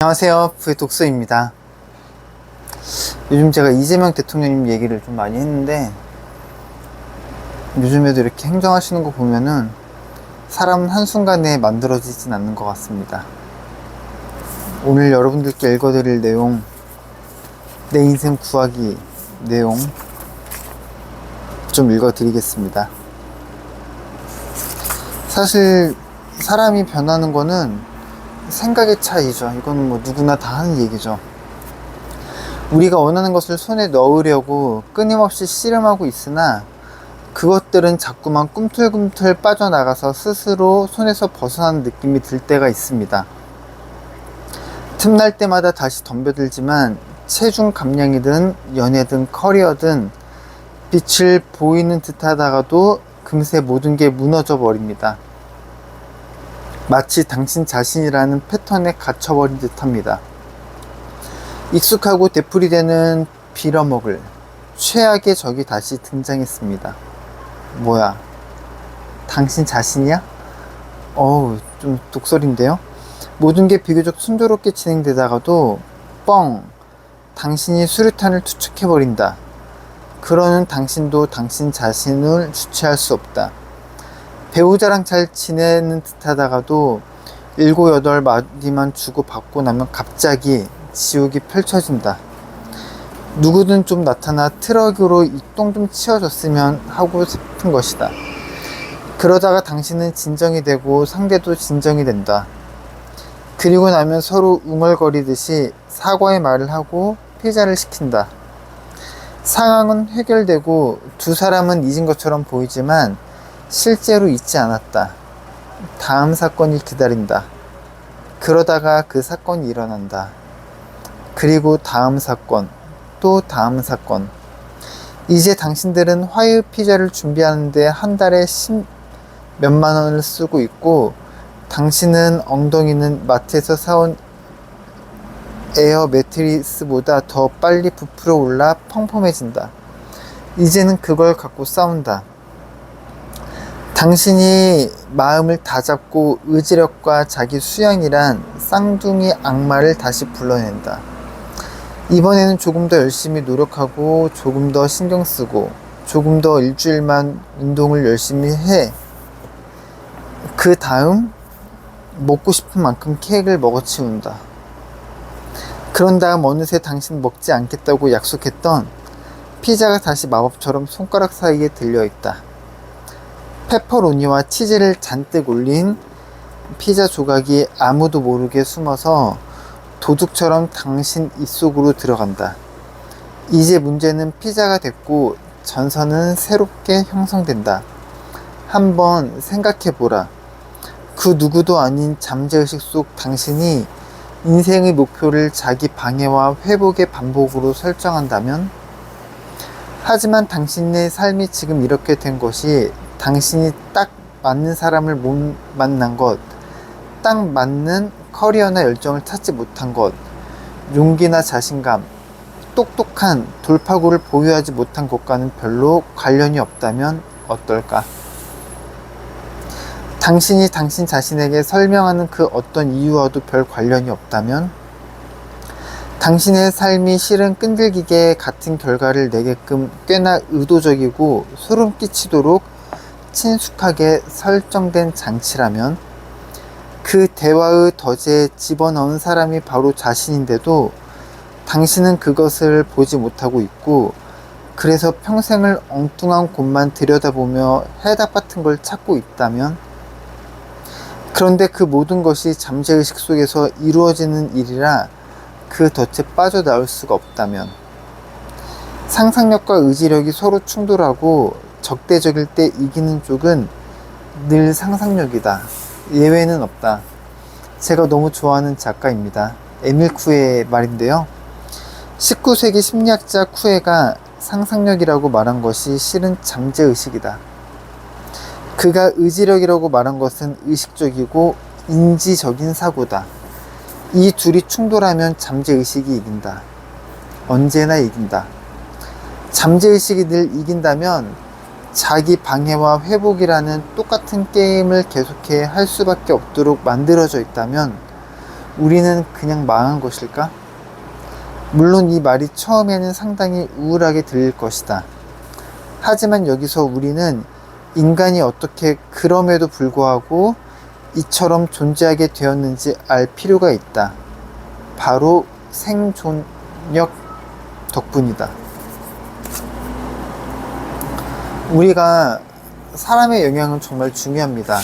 안녕하세요. 부의 독서입니다. 요즘 제가 이재명 대통령님 얘기를 좀 많이 했는데, 요즘에도 이렇게 행정하시는 거 보면은, 사람은 한순간에 만들어지진 않는 것 같습니다. 오늘 여러분들께 읽어드릴 내용, 내 인생 구하기 내용, 좀 읽어드리겠습니다. 사실, 사람이 변하는 거는 생각의 차이죠. 이건 뭐 누구나 다 하는 얘기죠. 우리가 원하는 것을 손에 넣으려고 끊임없이 씨름하고 있으나 그것들은 자꾸만 꿈틀꿈틀 빠져나가서 스스로 손에서 벗어나는 느낌이 들 때가 있습니다. 틈날 때마다 다시 덤벼들지만 체중 감량이든 연애든 커리어든 빛을 보이는 듯 하다가도 금세 모든 게 무너져 버립니다. 마치 당신 자신이라는 패턴에 갇혀버린 듯 합니다. 익숙하고 되풀이되는 빌어먹을 최악의 적이 다시 등장했습니다. 뭐야? 당신 자신이야? 어우, 좀 독설인데요? 모든 게 비교적 순조롭게 진행되다가도 뻥! 당신이 수류탄을 투척해버린다. 그러는 당신도 당신 자신을 주체할 수 없다. 배우자랑 잘 지내는 듯 하다가도 일곱 여덟 마디만 주고 받고 나면 갑자기 지옥이 펼쳐진다. 누구든 좀 나타나 트럭으로 이 똥 좀 치워줬으면 하고 싶은 것이다. 그러다가 당신은 진정이 되고 상대도 진정이 된다. 그리고 나면 서로 웅얼거리듯이 사과의 말을 하고 피자를 시킨다. 상황은 해결되고 두 사람은 잊은 것처럼 보이지만 실제로 잊지 않았다. 다음 사건이 기다린다. 그러다가 그 사건이 일어난다. 그리고 다음 사건, 또 다음 사건. 이제 당신들은 화유 피자를 준비하는데 한 달에 10 몇만 원을 쓰고 있고, 당신은 엉덩이는 마트에서 사온 에어 매트리스보다 더 빨리 부풀어 올라 펑펑해진다. 이제는 그걸 갖고 싸운다. 당신이 마음을 다잡고 의지력과 자기 수양이란 쌍둥이 악마를 다시 불러낸다. 이번에는 조금 더 열심히 노력하고 조금 더 신경 쓰고 조금 더 일주일만 운동을 열심히 해. 그 다음 먹고 싶은 만큼 케이크를 먹어치운다. 그런 다음 어느새 당신 먹지 않겠다고 약속했던 피자가 다시 마법처럼 손가락 사이에 들려있다. 페퍼로니와 치즈를 잔뜩 올린 피자 조각이 아무도 모르게 숨어서 도둑처럼 당신 입속으로 들어간다. 이제 문제는 피자가 됐고 전선은 새롭게 형성된다. 한번 생각해 보라. 그 누구도 아닌 잠재의식 속 당신이 인생의 목표를 자기 방해와 회복의 반복으로 설정한다면? 하지만 당신의 삶이 지금 이렇게 된 것이 당신이 딱 맞는 사람을 못 만난 것, 딱 맞는 커리어나 열정을 찾지 못한 것, 용기나 자신감, 똑똑한 돌파구를 보유하지 못한 것과는 별로 관련이 없다면 어떨까? 당신이 당신 자신에게 설명하는 그 어떤 이유와도 별 관련이 없다면 당신의 삶이 실은 끈질기게 같은 결과를 내게끔 꽤나 의도적이고 소름 끼치도록 친숙하게 설정된 장치라면 그 대화의 덫에 집어넣은 사람이 바로 자신인데도 당신은 그것을 보지 못하고 있고 그래서 평생을 엉뚱한 곳만 들여다보며 해답 같은 걸 찾고 있다면? 그런데 그 모든 것이 잠재의식 속에서 이루어지는 일이라 그 덫에 빠져나올 수가 없다면? 상상력과 의지력이 서로 충돌하고 적대적일 때 이기는 쪽은 늘 상상력이다. 예외는 없다. 제가 너무 좋아하는 작가입니다. 에밀 쿠의 말인데요. 19세기 심리학자 쿠에가 상상력이라고 말한 것이 실은 잠재의식이다. 그가 의지력이라고 말한 것은 의식적이고 인지적인 사고다. 이 둘이 충돌하면 잠재의식이 이긴다. 언제나 이긴다. 잠재의식이 늘 이긴다면 자기 방해와 회복이라는 똑같은 게임을 계속해 할 수밖에 없도록 만들어져 있다면 우리는 그냥 망한 것일까? 물론 이 말이 처음에는 상당히 우울하게 들릴 것이다. 하지만 여기서 우리는 인간이 어떻게 그럼에도 불구하고 이처럼 존재하게 되었는지 알 필요가 있다. 바로 생존력 덕분이다. 우리가 사람의 영향은 정말 중요합니다.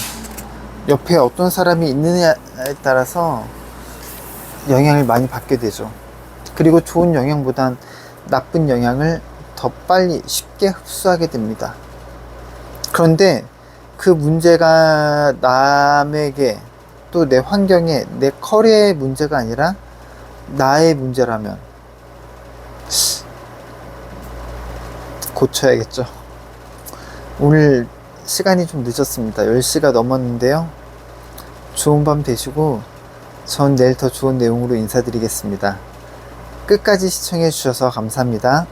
옆에 어떤 사람이 있느냐에 따라서 영향을 많이 받게 되죠. 그리고 좋은 영향보단 나쁜 영향을 더 빨리 쉽게 흡수하게 됩니다. 그런데 그 문제가 남에게 또 내 환경에 내 커리어의 문제가 아니라 나의 문제라면 고쳐야겠죠. 오늘 시간이 좀 늦었습니다. 10시가 넘었는데요. 좋은 밤 되시고 전 내일 더 좋은 내용으로 인사드리겠습니다. 끝까지 시청해 주셔서 감사합니다.